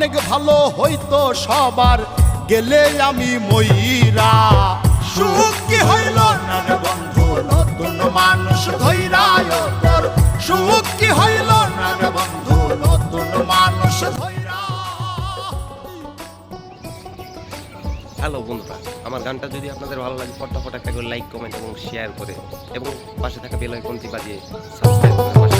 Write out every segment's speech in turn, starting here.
অনেক ভালো হইতো সবার। গেলে আমি ময়রা সুখ কি হইল বন্ধু, নতুন মানুষ ধৈরায় সুখ কি হইল বন্ধু, নতুন মানুষ হ্যালো বন্ধুরা, আমার গানটা যদি আপনাদের ভালো লাগে, ফটাফট একটা করে লাইক কমেন্ট এবং শেয়ার করে। এবং পাশে থাকা বেল আইকনটি বাজিয়ে সাবস্ক্রাইব করে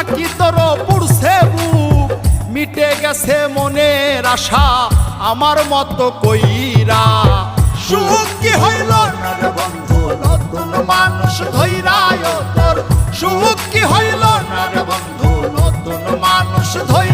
নাকি তোর পুড়ছে বুক, মিটে গেছে মনের আশা, আমার মতো কইরা। সুখ কি হইল বন্ধু, নতুন মানুষ ধৈরায় তোর। সুখ কি হইল বন্ধু, নতুন মানুষ ধৈর্য